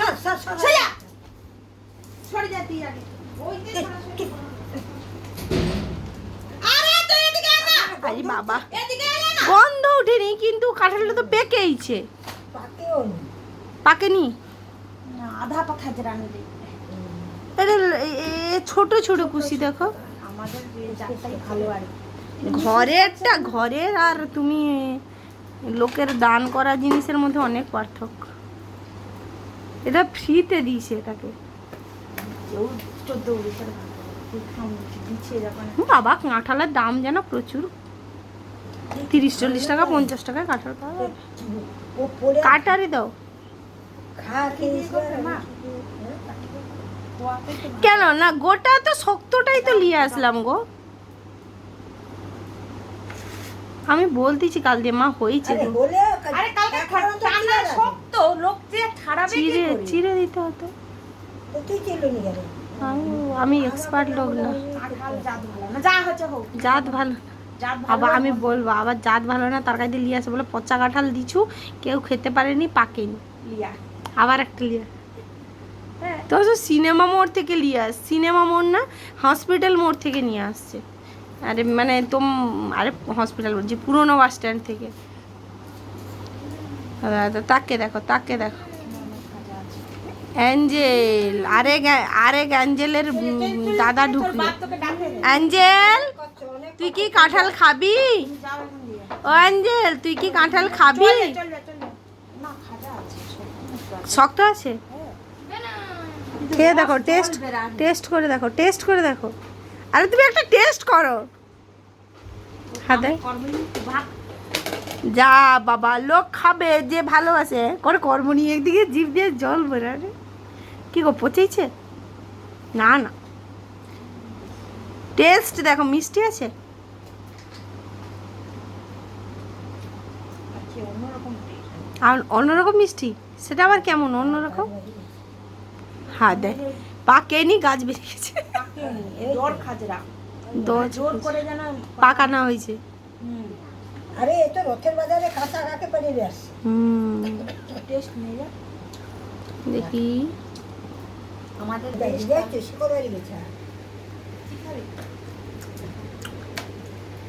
সর সর সর সোজা। সরে যা তুই আগে। ওই যে কে- সরাসরি কে- আরে তুই এদিকে আয় না। আরে বাবা। এদিকে আয় না। গন্ধ উঠেনি কিন্তু কাঁঠালটা তো পেকেইছে। পাকেও পাকেনি? না, আধা পাখা জরা নিলে এ- এ- ছোট ছোট কুশি দেখো। আমাদের ভালো আর ঘরেরটা ঘরের আর তুমি লোকের দান করা জিনিসের মধ্যে অনেক পার্থক্য। এটা ফ্রিতে দিয়েছে এটাকে। বাবা কাঁঠালের দাম যেন প্রচুর। তিরিশ চল্লিশ টাকা পঞ্চাশ টাকা কাঁঠাল কাটারি দাও। খা মা। পোয়াতে তো ভালো। কেন? না গোটা তো শক্তটাই তো নিয়ে আসলাম গো। আমি বলতেছি কাল দিয়ে মা হয়েছে আরে গো। বলে আরে কালকে তো লোক যে চিড়ে চিড়ে দিতে হতো। তো তুই চিলো নি কেন আমি- এক্সপার্ট লোক না। জাত ভালো না। যা হচ্ছে হোক। জাত ভালো আবার আমি বলব আবার জাত ভালো না তরকারি দিয়ে লিয়ে আসে বলে পচা কাঁঠাল দিছু কেউ খেতে পারেনি পাকেনি। লিয়া। আবার একটা লিয়ে। হ্যাঁ। তো সিনেমা মোড় থেকে নিয়ে আস সিনেমা মোড় না হসপিটাল মোড় থেকে নিয়ে আসছে। আরে মানে তোম আরে হসপিটাল বলছি পুরোনো বাস স্ট্যান্ড থেকে। তো তাকে দেখো তাকে দেখো। অ্যাঞ্জেল আরেক আরেক অ্যাঞ্জেলের দাদা ঢুকলো। অ্যাঞ্জেল তুই কি কাঁঠাল খাবি? ও অ্যাঞ্জেল তুই কি কাঁঠাল খাবি? শক্ত আছে। খেয়ে দেখো টেস্ট টেস্ট করে দেখো টেস্ট করে দেখো। আরে তুমি একটা টেস্ট করো। হাতে। যা বাবা লোক খাবে যে ভালোবাসে করে কর্ম নিয়ে একদিকে জিভ দিয়ে জল বেরারে কি গো পচেছে না না। টেস্ট দেখো মিষ্টি আছে। আর অন্যরকম মিষ্টি? সেটা আবার কেমন অন্যরকম? হ্যাঁ দেখ। পাকেনি গাছ বেরিয়ে গেছে। পাকে নি, হয়েছে। আরে এ তো রথের বাজারে কাঁচা কাকে পালিয়ে আসছে। হুম। টেস্ট দেখি। আমাদের হয়ে?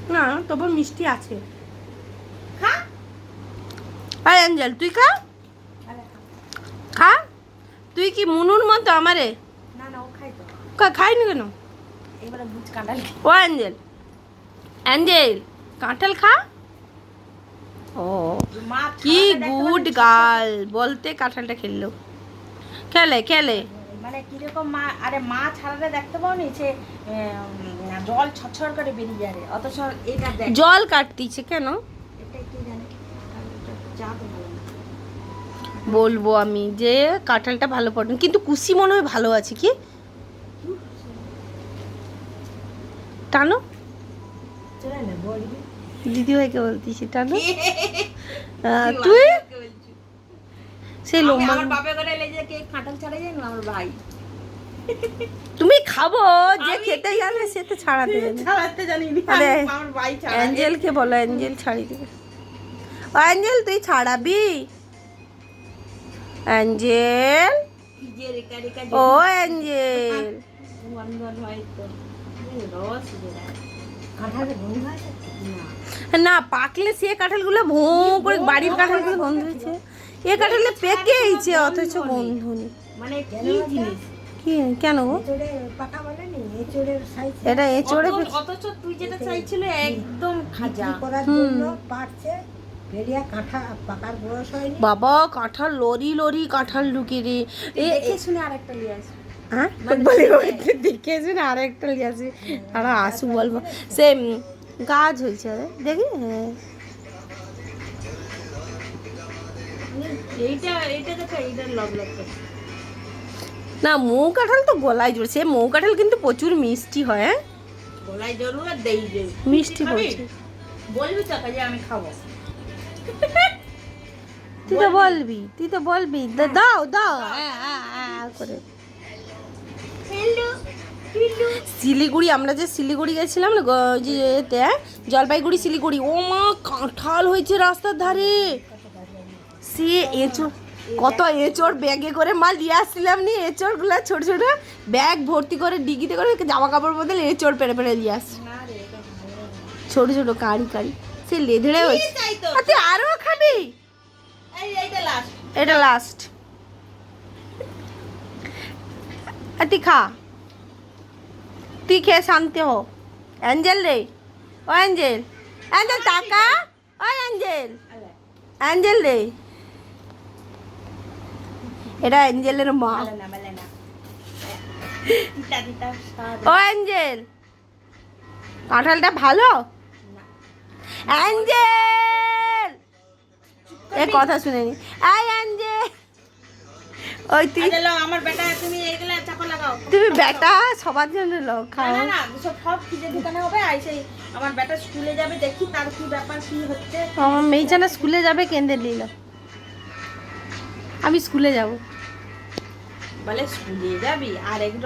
না তবু মিষ্টি আছে। খা। আরে অ্যাঞ্জেল তুই খা। খা। তুই কি মুনুর মতো আমারে? না না খাই তো। কা- খাইনি কেন? এবারে বুঝ কাঁঠাল ও অ্যাঞ্জেল। অ্যাঞ্জেল কাঁঠাল খা। ও। কি গুড? গার্ল। বলতে কাঁঠালটা খেললো। খেলে খেলে। মানে কীরকম মা আরে মা ছাড়াতে দেখতে পাওনি সে উম, জল ছছর করে বেরিয়ে রে। অথচ এটা দেখ। জল কাটতিছে কেন? এটা কি জানি? না। বলব আমি যে কাঁঠালটা ভালো পড়ে কিন্তু কুশি মনে হয় ভালো আছে কি? টানো। না বলবি দিদি ভাইকে বলতিছি টানো আহ, তুই? সেই লম্বা আমার বাপে করে এলে যে কে কাঁঠাল ছাড়া যায় না আমার ভাই। তুমি খাব যে খেতে জানে সে তো ছাড়াতে জানে। ছাড়াতে জানি না আরে, অ্যাঞ্জেলকে বলো অ্যাঞ্জেল ছাড়ি দেবে। ও অ্যাঞ্জেল তুই ছাড়াবি? অ্যাঞ্জেল? ও অ্যাঞ্জেল। না পাকলে সে কাঁঠালগুলো ভোঁ করে বাড়ির কাঁঠালগুলো গন্ধ হয়েছে। এ কাঁঠালে পেকেইছে অথচ গন্ধ নেই। মানে কি জিনিস? কি কেন গো? এটা এচড়ে অথচ তুই যেটা চাইছিল একদম খাজা। করার জন্য পারছে। ভেরিয়া কাঁঠা পাকার বয়স হয়নি। বাবা কাঁঠাল লরি লরি কাঁঠাল ঢুকে রে এ দেখে শুনে আরেকটা নিয়ে আসবি হ্যাঁ? বলি ওইটা দেখেছি না আরেকটা লিয়ে আসি আর আসু বলব। সে গাছ হয়েছে দেখি হ্যাঁ। দেখো না মৌ কাঁঠাল তো গলায় জোর সে মৌ কাঁঠাল কিন্তু প্রচুর মিষ্টি হয় হ্যাঁ? গলায় আর দেই মিষ্টি বলছে। বলবি তো যে আমি খাব। তুই তো বলবি। তুই তো বলবি। দাও দাও। হ্যাঁ, হ্যাঁ, হ্যাঁ করে। শিলিগুড়ি আমরা যে শিলিগুড়ি গেছিলাম না গ- যে জলপাইগুড়ি শিলিগুড়ি ও মা কাঁঠাল হয়েছে রাস্তার ধারে। সে এঁচড় কত এচোর ব্যাগে করে মাল দিয়ে আসছিলাম নি এচোরগুলো ছোট ছোট ব্যাগ ভর্তি করে ডিগিতে করে জামা কাপড় বদলে এচোর পেরে পেরে দিয়ে ভালো ছোট ছোট কাঁড়ি কাঁড়ি সে লেধড়ে হয়েছে? আর তুই আরও খাবি? এটা লাস্ট আর তুই খা তুই খেয়ে শান্তি হো অ্যাঞ্জেল রে ও অ্যাঞ্জেল অ্যাঞ্জেল টাকা ও অ্যাঞ্জেল অ্যাঞ্জেল রে এটা অ্যাঞ্জেলের মা ও অ্যাঞ্জেল কাঁঠালটা ভালো। অ্যাঞ্জেল এ কথা শুনেনি আই অ্যাঞ্জেল ওই তুই আমার বেটা তুমি লাগাও তুমি বেটা সবার জন্য লোক খাও না না সব সব খিদে দোকানে হবে আর সেই আমার বেটা স্কুলে যাবে দেখি তার কি ব্যাপার কি হচ্ছে। আমার মেয়েছানা স্কুলে যাবে কেন্দ্রে নিল আমি স্কুলে যাব। বলে স্কুলে যাবি আর একটু